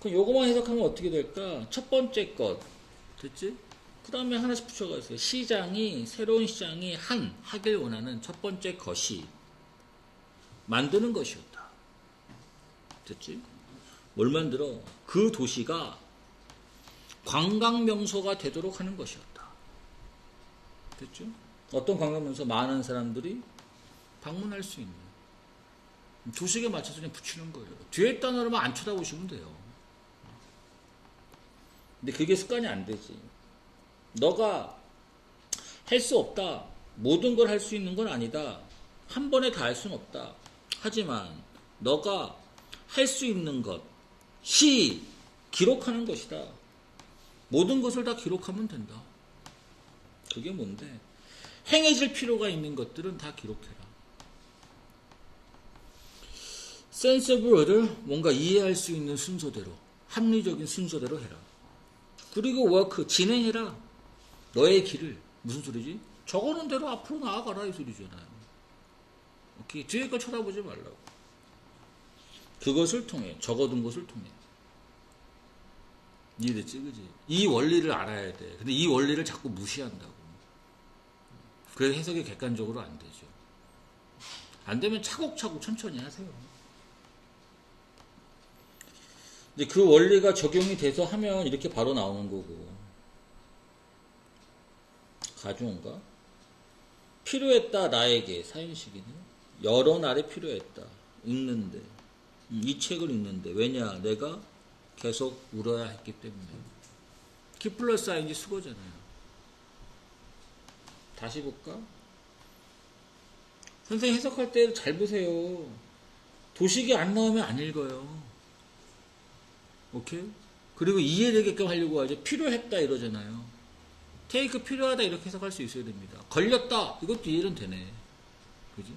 그럼 요거만 해석하면 어떻게 될까? 첫 번째 것 됐지? 그 다음에 하나씩 붙여가세요. 시장이 새로운 시장이 한 하길 원하는 첫 번째 것이 만드는 것이었다. 됐지? 뭘 만들어? 그 도시가 관광 명소가 되도록 하는 것이었다. 됐죠? 어떤 관광 명소 많은 사람들이 방문할 수 있는 도식에 맞춰서 그냥 붙이는 거예요. 뒤에 단어로만 안 쳐다보시면 돼요. 근데 그게 습관이 안 되지. 너가 할 수 없다. 모든 걸 할 수 있는 건 아니다. 한 번에 다 할 수는 없다. 하지만 너가 할 수 있는 것이 기록하는 것이다. 모든 것을 다 기록하면 된다. 그게 뭔데? 행해질 필요가 있는 것들은 다 기록해라. 센서블을 뭔가 이해할 수 있는 순서대로, 합리적인 순서대로 해라. 그리고 워크, 진행해라. 너의 길을. 무슨 소리지? 적어놓은 대로 앞으로 나아가라 이 소리잖아요. 오케이. 뒤에 걸 쳐다보지 말라고. 그것을 통해, 적어둔 것을 통해. 이해됐지, 그지? 이 원리를 알아야 돼. 근데 이 원리를 자꾸 무시한다고. 그래서 해석이 객관적으로 안 되죠. 안 되면 차곡차곡 천천히 하세요. 근데 그 원리가 적용이 돼서 하면 이렇게 바로 나오는 거고. 가져온가? 필요했다, 나에게. 사연식이네. 여러 날에 필요했다. 읽는데. 음, 이 책을 읽는데. 왜냐? 내가 계속 울어야 했기 때문에. 키 플러스 아인지 수거잖아요. 다시 볼까? 선생님 해석할 때 잘 보세요. 도식이 안 나오면 안 읽어요. 오케이? 그리고 이해되게끔 하려고 하죠. 필요했다 이러잖아요. 테이크 필요하다 이렇게 해석할 수 있어야 됩니다. 걸렸다 이것도 이해는 되네. 그지?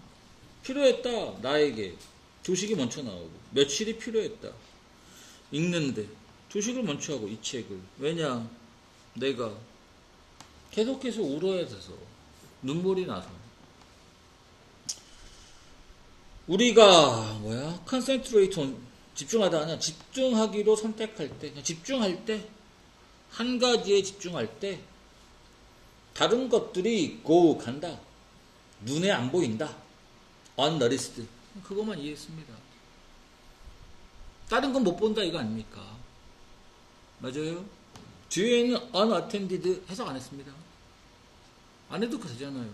필요했다 나에게 조식이 먼저 나오고 며칠이 필요했다. 읽는데 조식을 먼저 하고 이 책을 왜냐 내가 계속해서 울어야 돼서 눈물이 나서 우리가 뭐야 컨센트레이트 집중하다 하냐 집중하기로 선택할 때 집중할 때 한 가지에 집중할 때 다른 것들이 고 간다. 눈에 안 보인다. unnoticed 그것만 이해했습니다. 다른 건 못 본다 이거 아닙니까? 맞아요? 뒤에 있는 unattended 해석 안 했습니다. 안 해도 되잖아요.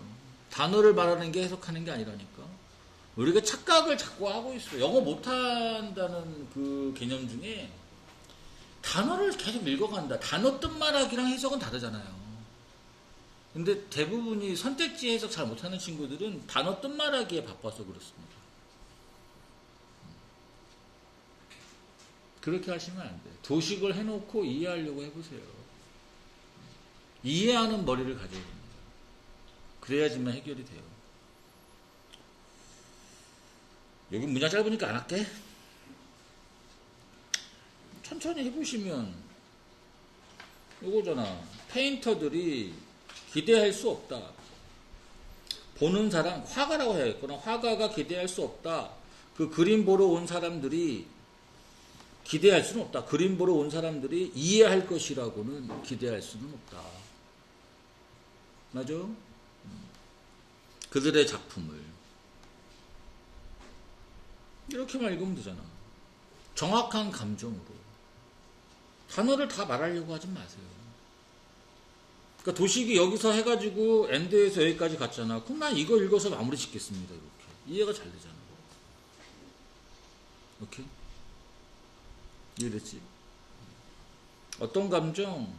단어를 말하는 게 해석하는 게 아니라니까 우리가 착각을 자꾸 하고 있어. 영어 못한다는 그 개념 중에 단어를 계속 읽어간다. 단어 뜻 말하기랑 해석은 다르잖아요. 근데 대부분이 선택지 해석 잘 못하는 친구들은 단어 뜻 말하기에 바빠서 그렇습니다. 그렇게 하시면 안 돼요. 도식을 해놓고 이해하려고 해보세요. 이해하는 머리를 가져야 됩니다. 그래야지만 해결이 돼요. 여기 문장 짧으니까 안 할게. 천천히 해보시면 이거잖아. 페인터들이 기대할 수 없다. 보는 사람, 화가라고 해야겠구나. 화가가 기대할 수 없다. 그 그림 보러 온 사람들이 기대할 수는 없다. 그림 보러 온 사람들이 이해할 것이라고는 기대할 수는 없다. 맞아? 그들의 작품을. 이렇게만 읽으면 되잖아. 정확한 감정으로. 단어를 다 말하려고 하지 마세요. 그러니까 도식이 여기서 해가지고 엔드에서 여기까지 갔잖아. 그럼 난 이거 읽어서 마무리 짓겠습니다. 이렇게. 이해가 잘 되잖아. 오케이? 이해됐지? 어떤 감정?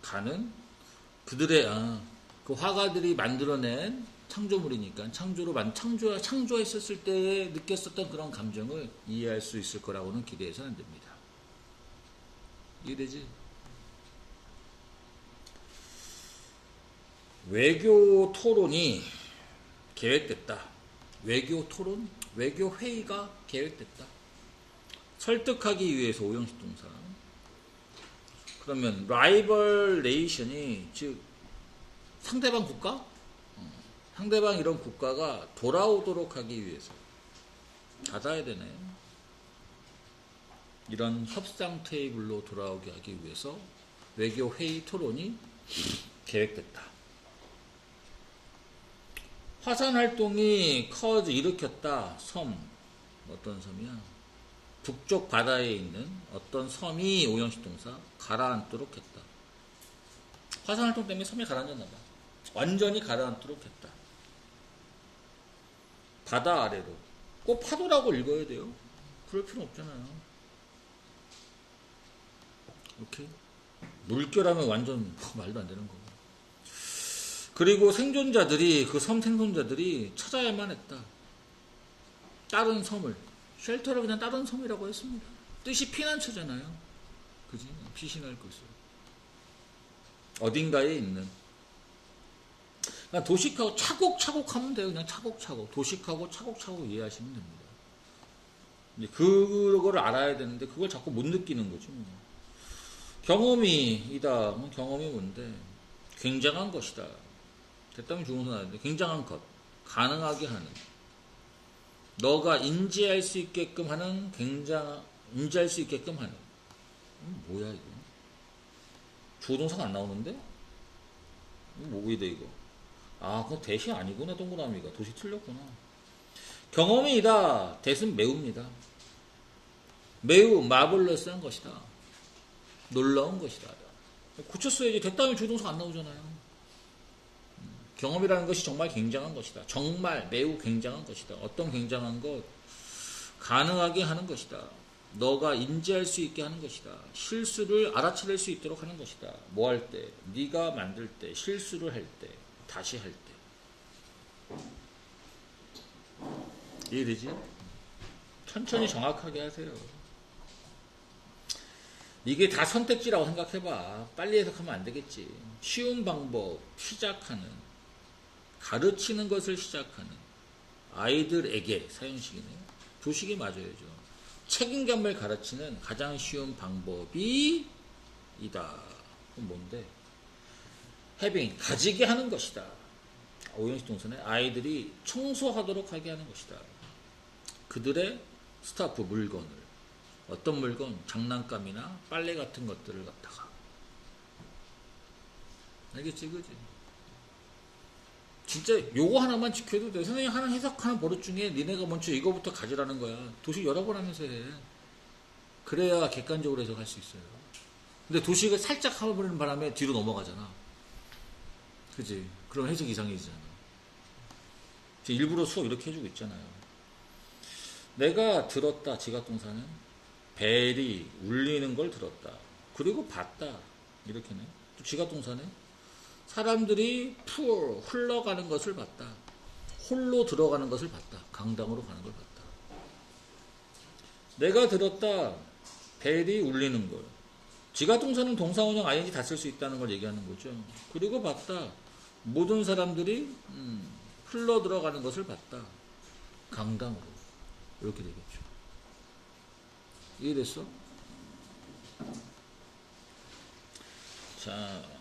가는? 그들의, 아, 그 화가들이 만들어낸 창조물이니까 창조로 만 창조 창조했었을 때 느꼈었던 그런 감정을 이해할 수 있을 거라고는 기대해서는 안 됩니다. 이해되지? 외교 토론이 계획됐다. 외교 토론, 외교 회의가 계획됐다. 설득하기 위해서 오형식 동사. 그러면 라이벌 레이션이 즉 상대방 국가 상대방 이런 국가가 돌아오도록 하기 위해서 닫아야 되네. 이런 협상 테이블로 돌아오게 하기 위해서 외교 회의 토론이 계획됐다. 화산 활동이 커즈 일으켰다. 섬 어떤 섬이야? 북쪽 바다에 있는 어떤 섬이 오형식 동사 가라앉도록 했다. 화산 활동 때문에 섬이 가라앉았나 봐. 완전히 가라앉도록 했다. 바다 아래로. 꼭 파도라고 읽어야 돼요. 그럴 필요 없잖아요. 이렇게 물결하면 완전 말도 안 되는 거고. 그리고 생존자들이 그 섬 생존자들이 찾아야만 했다. 다른 섬을 쉘터를 그냥 다른 섬이라고 했습니다. 뜻이 피난처잖아요. 그지? 피신할 것을 어딘가에 있는. 그냥 도식하고 차곡차곡 하면 돼요. 그냥 차곡차곡 도식하고 차곡차곡 이해하시면 됩니다. 이제 그거를 알아야 되는데 그걸 자꾸 못 느끼는 거죠. 뭐. 경험이이다. 그럼 경험이 뭔데? 굉장한 것이다. 됐다면 좋은 소리인데 굉장한 것, 가능하게 하는, 너가 인지할 수 있게끔 하는 굉장 인지할 수 있게끔 하는. 음, 뭐야 이거? 조동사가 안 나오는데? 이거 뭐이다 이거? 아, 그건 대시 아니구나 동그라미가 도시 틀렸구나. 경험이다. 대신 매우입니다. 매우 마블러스한 것이다. 놀라운 것이다. 고쳤어야지. 됐다면 조동사가 안 나오잖아요. 경험이라는 것이 정말 굉장한 것이다. 정말 매우 굉장한 것이다. 어떤 굉장한 것? 가능하게 하는 것이다. 너가 인지할 수 있게 하는 것이다. 실수를 알아차릴 수 있도록 하는 것이다. 뭐 할 때? 네가 만들 때, 실수를 할 때, 다시 할 때. 이해되지? 천천히 정확하게 하세요. 이게 다 선택지라고 생각해봐. 빨리 해석하면 안 되겠지. 쉬운 방법, 시작하는, 가르치는 것을 시작하는 아이들에게 사용식이네요. 조식이 맞아야죠. 책임감을 가르치는 가장 쉬운 방법이 이다. 그럼 뭔데? Having, 가지게 하는 것이다. 오형식 동사는 아이들이 청소하도록 하게 하는 것이다. 그들의 스타프 물건을 어떤 물건, 장난감이나 빨래 같은 것들을 갖다가 알겠지, 그지? 진짜 요거 하나만 지켜도 돼. 선생님 하나 해석하는 버릇 중에 니네가 먼저 이거부터 가지라는 거야. 도식 여러 번 하면서 해. 그래야 객관적으로 해석할 수 있어요. 근데 도식을 살짝 하버리는 바람에 뒤로 넘어가잖아. 그지? 그럼 해석 이상해지잖아. 일부러 수업 이렇게 해주고 있잖아요. 내가 들었다, 지각동사는 벨이 울리는 걸 들었다. 그리고 봤다. 이렇게네. 또 지각동사는 사람들이 풀 흘러가는 것을 봤다. 홀로 들어가는 것을 봤다. 강당으로 가는 걸 봤다. 내가 들었다. 벨이 울리는 걸. 지가 동사는 동사원형 ing 다 쓸 수 있다는 걸 얘기하는 거죠. 그리고 봤다. 모든 사람들이 음, 흘러 들어가는 것을 봤다. 강당으로. 이렇게 되겠죠. 이해됐어? 자.